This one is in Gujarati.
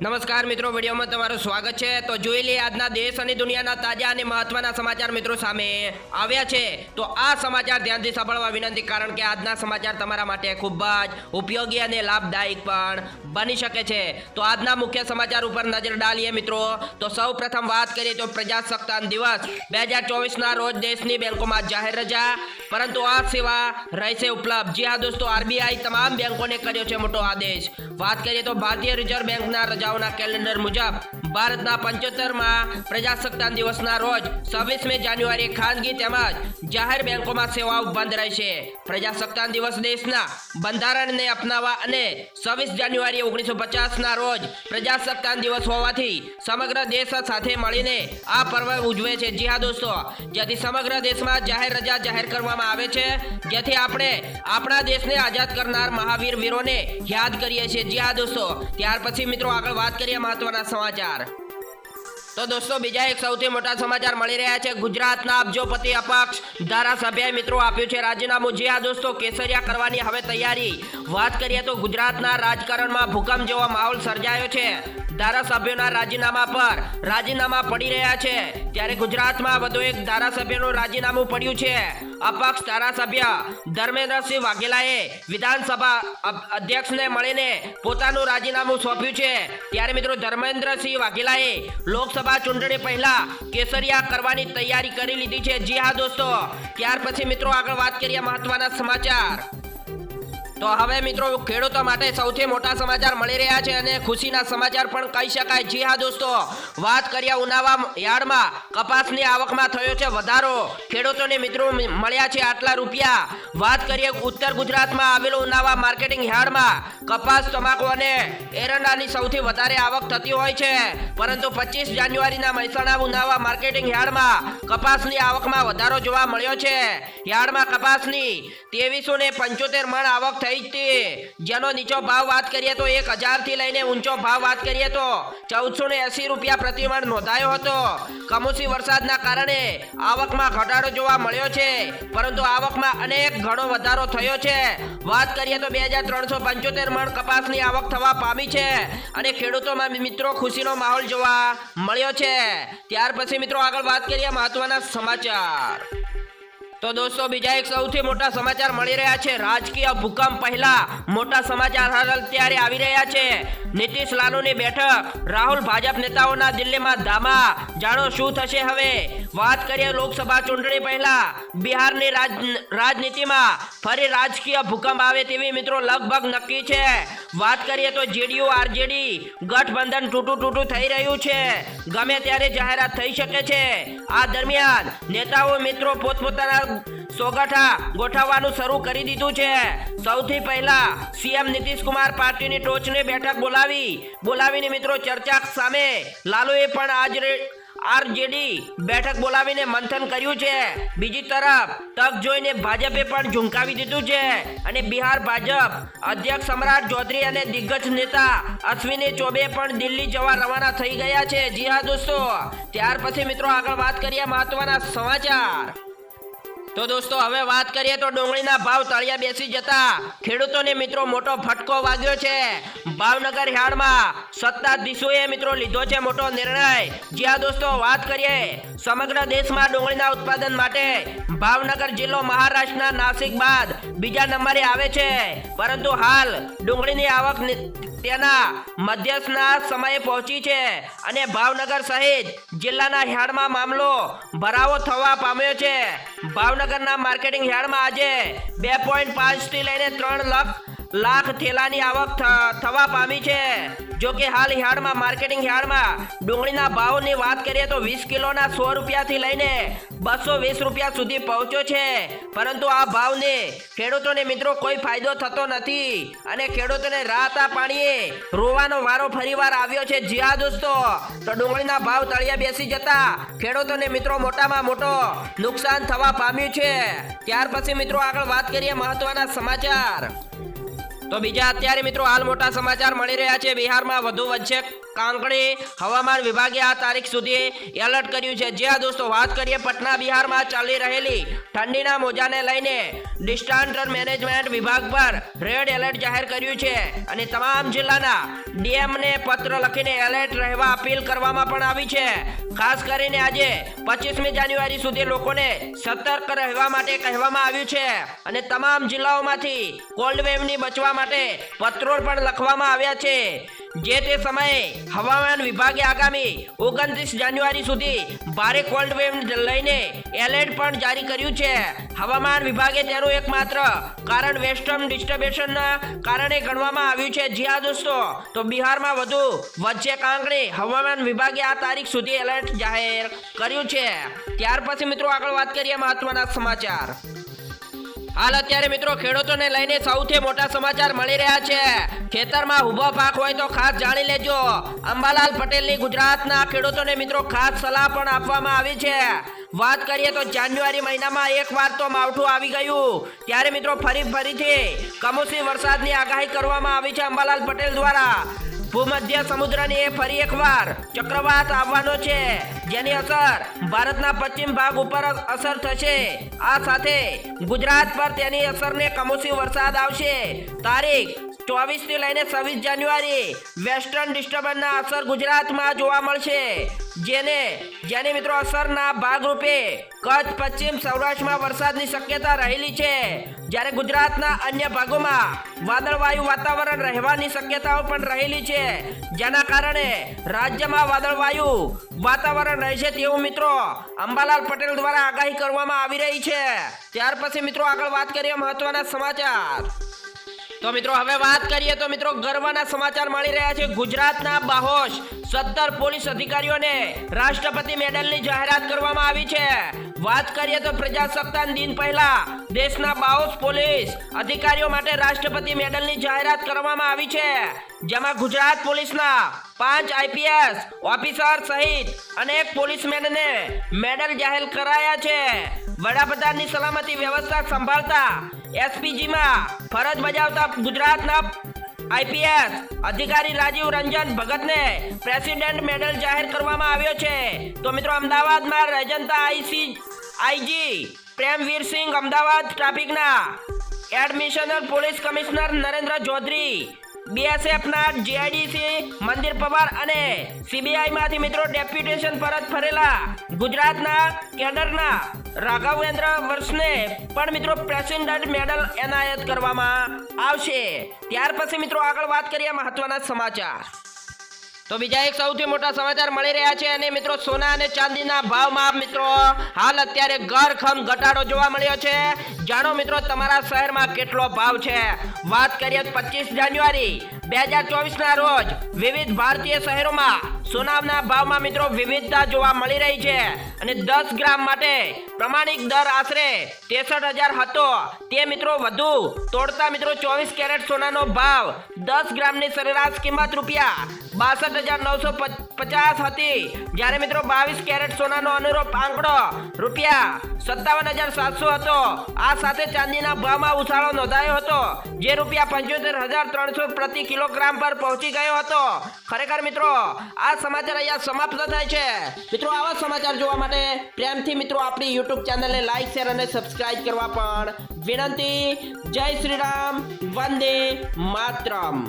નમસ્કાર મિત્રો, વિડીયોમાં તમારું સ્વાગત છે. તો જોઈ લઈએ આજના દેશ અને દુનિયાના તાજા અને મહત્વના સમાચાર મિત્રો સામે આવ્યા છે. તો આ સમાચાર ધ્યાનથી સાંભળવા વિનંતી, કારણ કે આજના સમાચાર તમારા માટે ખૂબ જ ઉપયોગી અને લાભદાયક પણ બની શકે છે. તો આજના મુખ્ય સમાચાર ઉપર નજર ડાલીએ મિત્રો. તો સૌ પ્રથમ વાત કરીએ તો પ્રજાસત્તાક દિવસ. બે હજાર ચોવીસના રોજ દેશની બેંકોમાં જાહેર રજા. પરંતુ આ સેવા રહેશે ઉપલબ્ધ. જી હા દોસ્તો, આરબીઆઈ તમામ બેંકોને કર્યો છે મોટો આદેશ. વાત કરીએ તો ભારતીય રિઝર્વ બેંકના રજાઓના કેલેન્ડર મુજબ ભારતના પંચોતેરમાં પ્રજાસત્તાક દિવસના રોજ છવ્વીસમી જાન્યુઆરી ખાનગી તેમજ જાહેર બેંકોમાં સેવાઓ બંધ રહેશે. પ્રજાસત્તાક દિવસ દેશના બંધારણને અપનાવવા અને છવ્વીસ જાન્યુઆરી ઓગણીસો પચાસના રોજ પ્રજાસત્તાક દિવસ હોવાથી સમગ્ર દેશ સાથે મળીને આ પર્વ ઉજવે છે. જી હા દોસ્તો, જેથી સમગ્ર દેશમાં જાહેર રજા જાહેર કરવામાં આવે છે. જેથી આપણે આપણા દેશને આઝાદ કરનાર મહાવીર વીરોને યાદ કરીએ છીએ. જી હા દોસ્તો, ત્યાર પછી મિત્રો આગળ વાત કરીએ મહત્વના સમાચાર. તો દોસ્તો, બીજા એક સૌથી મોટા સમાચાર મળી રહ્યા છે. ગુજરાતના અબજોપતિ અપક્ષ ધારાસભ્યએ મિત્રો આપ્યું છે રાજીનામું. જે આ દોસ્તો, કેસરિયા કરવાની હવે તૈયારી. વાત કરીએ તો ગુજરાતના રાજકારણમાં ભૂકંપ જેવો માહોલ સર્જાયો છે. ધારાસભ્યોના રાજીનામા પર રાજીનામા પડી રહ્યા છે. ત્યારે ગુજરાતમાં વધુ એક ધારાસભ્યનું રાજીનામું પડ્યું છે. અપક્ષ ધારાસભ્ય ધર્મેન્દ્રસિંહ વાઘેલાએ વિધાનસભા અધ્યક્ષને મળીને પોતાનું રાજીનામું સોંપ્યું છે. ત્યારે મિત્રો ધર્મેન્દ્રસિંહ વાઘેલાએ લોકસભા ચૂંટણી પહેલા કેસરિયા કરવાની તૈયારી કરી લીધી છે. જી હા દોસ્તો. ત્યાર પછી મિત્રો આગળ વાત કરીએ મહત્વના સમાચાર. તો હવે મિત્રો, ખેડૂતો માટે સૌથી મોટા સમાચાર મળી રહ્યા છે અને ખુશીના સમાચાર પણ કહી શકાય. જી હા, દોસ્તો, વાત કરીએ ઉનાવા યાર્ડમાં કપાસની આવકમાં થયો છે વધારો. ખેડૂતોને મિત્રો મળ્યા છે આટલા રૂપિયા. વાત કરીએ ઉત્તર ગુજરાતમાં આવેલું ઉનાવા માર્કેટિંગ યાર્ડમાં કપાસ, તમાકુ અને એરંડાની સૌથી વધારે આવક થતી હોય છે. પરંતુ પચીસ જાન્યુઆરીના મહેસાણા ઉનાવા માર્કેટિંગ યાર્ડમાં કપાસની આવકમાં વધારો જોવા મળ્યો છે. યાર્ડમાં કપાસની તેવીસો ને પંચોતેર મણ આવક થઈ જેનો નીચો ભાવ વાત કરીએ તો એક હજારથી લઈને ઊંચો ભાવ વાત કરીએ તો ચૌદસો ને એસી રૂપિયા પ્રતિમણ નોંધાયો હતો. કમોસમી વરસાદના કારણે આવકમાં ઘટાડો જોવા મળ્યો છે, પરંતુ આવકમાં અનેક ઘણો વધારો થયો છે. વાત કરીએ તો બે હજાર ત્રણસો પંચોતેર મણ કપાસની આવક થવા પામી છે અને ખેડૂતોમાં મિત્રો ખુશીનો માહોલ જોવા મળ્યો છે. ત્યાર પછી મિત્રો આગળ વાત કરીએ મહત્વના સમાચાર. તો દોસ્તો, બીજા એક સૌથી મોટા સમાચાર મળી રહ્યા છે. રાજકીય ભૂકંપ પહેલા મોટા સમાચાર હાલ અત્યારે આવી રહ્યા છે. નીતિશ લાલુની બેઠક. રાહુલ ભાજપ નેતાઓના દિલ્હીમાં ધામા. જાણો શું થશે હવે? વાત કરીએ લોકસભા ચૂંટણી પહેલા. બિહારની રાજ, રાજનીતિમાં ફરી રાજકીય ભૂકંપ આવે તેવી મિત્રો લગભગ નક્કી છે. વાત કરીએ તો જેડીયુ, આરજેડી ગઠબંધન તૂટું તૂટું થઈ રહ્યું છે. ગમે ત્યારે જાહેરાત થઈ શકે છે. આ દરમિયાન નેતાઓ મિત્રો પોતપોતાના સોગઠા ગોઠવવાનું શરૂ કરી દીધું છે. સૌથી પહેલા સીએમ નીતિશ કુમાર પાર્ટીની ટોચની બેઠક બોલાવી. બોલાવીને મિત્રો ચર્ચા સામે લાલુએ પણ આજ આરજેડી બેઠક બોલાવીને મંથન કર્યું છે. બીજી તરફ તક જોઈને ભાજપે પણ ઝુંકાવી દીધું છે. અને બિહાર ભાજપ અધ્યક્ષ સમ્રાટ ચૌધરી અને દિગ્ગજ નેતા અશ્વિની ચોબે પણ દિલ્હી જવા રવાના થઈ ગયા છે. જી હા દોસ્તો, ત્યાર પછી મિત્રો આગળ વાત કરીએ મહત્વના સમાચાર. તો દોસ્તો, હવે વાત કરીએ તો ડુંગળીના ભાવ તળિયા બેસી જતા. ખેડૂતોને મિત્રો મોટો ફટકો વાગ્યો છે. ભાવનગર યાર્ડમાં સત્તાધીશોએ મિત્રો લીધો છે મોટો નિર્ણય. જ્યાં દોસ્તો, વાત કરીએ. સમગ્ર દેશમાં ડુંગળીના ઉત્પાદન માટે ભાવનગર જિલ્લો મહારાષ્ટ્રના નાસિક બાદ બીજા નંબરે આવે છે. પરંતુ હાલ ડુંગળીની આવક તેના મધ્યસ્થના સમયે પહોંચી છે અને ભાવનગર સહિત જિલ્લાના યાર્ડમાં મામલો ભરાવો થવા પામ્યો છે. ભાવનગરના માર્કેટિંગ યાર્ડમાં આજે બે પોઈન્ટ પાંચથી લઈને ત્રણ લાખ લાખ થેલાની આવક થવા પામી છે. જો કે હાલ યાર્ડમાં માર્કેટિંગ યાર્ડમાં ડુંગળીના ભાવની વાત કરીએ તો વીસ કિલોના સો રૂપિયાથી લઈને બસો વીસ રૂપિયા સુધી પહોંચ્યો છે. પરંતુ આ ભાવને ખેડૂતોને મિત્રો કોઈ ફાયદો થતો નથી અને ખેડૂતોને રાહતા પાણીએ રોવાનો વારો ફરીવાર આવ્યો છે. જી હા, દોસ્તો. તો ડુંગળીના ભાવ તળિયા બેસી જતા ખેડૂતોને મિત્રો મોટામાં મોટો નુકસાન થવા પામ્યું છે. ત્યાર પછી મિત્રો આગળ વાત કરીએ મહત્વના સમાચાર. તો બીજા અત્યારે મિત્રો હાલ મોટા સમાચાર મળી રહ્યા છે. બિહારમાં વધુ વચ્ચે કાંકણી હવામાન વિભાગે આ તારીખ સુધી એલર્ટ કર્યું છે. જ્યાં દોસ્તો વાત કરીએ, પટના બિહારમાં ચાલી રહેલી ઠંડીના મોજાને લઈને ડિસ્ટાન્ટર મેનેજમેન્ટ વિભાગ પર રેડ એલર્ટ જાહેર કર્યું છે અને તમામ જિલ્લાના ડીએમને પત્ર લખીને એલર્ટ રહેવા અપીલ કરવામાં પણ આવી છે. ખાસ કરીને આજે પચીસમી જાન્યુઆરી સુધી લોકોને સતર્ક રહેવા માટે કહેવામાં આવ્યું છે અને તમામ જિલ્લાઓમાંથી કોલ્ડ વેવની બચવા માટે પત્રો પણ લખવામાં આવ્યા છે. જે તે સમયે હવામાન વિભાગે આગામી ઓગણત્રીસ જાન્યુઆરી સુધી ભારે કોલ્ડ વેવ લઈને એલર્ટ પણ જારી કર્યું છે. હવામાન વિભાગે તેનું એકમાત્ર કારણ વેસ્ટર્ન ડિસ્ટર્બેશનના કારણે ગણવામાં આવ્યું છે. જ્યાં દોસ્તો. તો બિહારમાં વધુ વચ્ચે કાંકડે હવામાન વિભાગે આ તારીખ સુધી એલર્ટ જાહેર કર્યું છે. ત્યાર પછી મિત્રો આગળ વાત કરીએ મહત્વના સમાચાર. હાલ અત્યારે મિત્રો ખેડૂતોને લઈને સૌથી મોટા સમાચાર મળી રહ્યા છે. ખેતરમાં ઊભો પાક હોય તો ખાસ જાણી લેજો. અંબાલાલ પટેલની ગુજરાતના ખેડૂતોને મિત્રો ખાસ સલાહ પણ આપવામાં આવી છે. વાત કરીએ તો જાન્યુઆરી મહિનામાં એક વાર તો માવઠું આવી ગયું. ત્યારે મિત્રો ફરી ફરીથી કમોસમી વરસાદની આગાહી કરવામાં આવી છે અંબાલાલ પટેલ દ્વારા. ભૂમધ્ય સમુદ્રની ફરી એકવાર ચક્રવાત આવવાનો છે, જેની અસર ભારતના પશ્ચિમ ભાગ ઉપર અસર થશે. આ સાથે ગુજરાત પર તેની અસરને કમોસમી વરસાદ આવશે. તારીખ ચોવીસથી લઈને છવ્વીસ જાન્યુઆરી વેસ્ટર્ન ડિસ્ટર્બન્સના અસર ગુજરાતમાં જોવા મળશે. જેને, જેની મિત્રો અસરના ભાગરૂપે કચ્છ, પશ્ચિમ સૌરાષ્ટ્રમાં વરસાદની શક્યતા રહેલી છે. જ્યારે ગુજરાતના અન્ય ભાગોમાં વાદળવાયુ વાતાવરણ રહેવાની શક્યતાઓ પણ રહેલી છે. જેના કારણે રાજ્યમાં વાદળવાયુ વાતાવરણ રહેશે તેવું મિત્રો અંબાલાલ પટેલ દ્વારા આગાહી કરવામાં આવી રહી છે. ત્યાર પછી મિત્રો આગળ વાત કરીએ મહત્વના સમાચાર. તો મિત્રો, હવે વાત કરીએ તો મિત્રો, ગર્વના સમાચાર મળી રહ્યા છે ગુજરાતના બાહોશ. સત્તર પોલીસ અધિકારીઓને રાષ્ટ્રપતિ મેડલની જાહેરાત કરવામાં આવી છે. વાત કરીએ તો પ્રજાસત્તાક દિન પહેલા દેશના બાઉસ પોલીસ અધિકારીઓ માટે રાષ્ટ્રપતિ મેડલની જાહેરાત કરવામાં આવી છે. જેમાં ગુજરાત પોલીસના પાંચ આઈપીએસ ઓફિસર સહિત અનેક પોલીસમેનને મેડલ જાહેર કરાયા છે. વડાપ્રધાનની સલામતી વ્યવસ્થા સંભાળતા એસપીજીમાં ફરજ બજાવતા ગુજરાતના આઈપીએસ અધિકારી રાજીવ રંજન ભગતને પ્રેસિડેન્ટ મેડલ જાહેર કરવામાં આવ્યો છે. તો મિત્રો, અમદાવાદમાં રજનતા આઈસી આઈજી પ્રેમવીર સિંહ અમદાવાદ ટ્રાફિકના એડમિશનર પોલીસ કમિશનર નરેન્દ્ર ચૌધરી બીએસએફના જીઆઈડીસી મંદિર પવાર અને સીબીઆઈમાંથી મિત્રો ડેપ્યુટેશન પરત ફરેલા ગુજરાતના કેડરના રાઘવેન્દ્ર વર્ષને પણ મિત્રો પ્રેસિડેન્ટ મેડલ એનાયત કરવામાં આવશે. ત્યાર પછી મિત્રો આગળ વાત કરીએ મહત્વના સમાચાર. તો બીજા એક સૌથી મોટા સમાચાર મળી રહ્યા છે અને મિત્રો સોના અને ચાંદીના ભાવમાં મિત્રો હાલ અત્યારે ઘરખમ ઘટાડો જોવા મળ્યો છે. જાણો મિત્રો તમારા શહેરમાં કેટલો ભાવ છે? વાત કરીએ પચીસ જાન્યુઆરી, બે હજાર ચોવીસ ના રોજ વિવિધ ભારતીય શહેરોમાં સોનાના ભાવમાં મિત્રો વિવિધતા જોવા મળી રહી છે. અને દસ ગ્રામ માટે પ્રમાણિક દર આશરે ત્રેસઠ હજાર હતો. તે મિત્રો વધુ તોડતા મિત્રો ચોવીસ કેરેટ સોનાનો ભાવ દસ ગ્રામની સરેરાશ કિંમત રૂપિયા બાસઠ હજાર નવસો પચાસ હતી. જ્યારે મિત્રો બાવીસ કેરેટ સોનાનો અનુરૂપ આંકડો રૂપિયા સત્તાવન હજાર સાતસો હતો. આ સાથે ચાંદીના ભાવમાં ઉછાળો નોંધાયો હતો, જે રૂપિયા પંચોતેર હજાર ત્રણસો પ્રતિ કિલોગ્રામ પર પહોંચી ગયો હતો. ખરેખર મિત્રો, આ સમાચાર અહીંયા સમાપ્ત થાય છે. મિત્રો, આવા સમાચાર જોવા માટે પ્રેમથી મિત્રો આપણી યુટ્યુબ ચેનલને લાઈક શેર અને સબસ્ક્રાઇબ કરવા પણ વિનંતી. જય શ્રી રામ, વંદે માતરમ.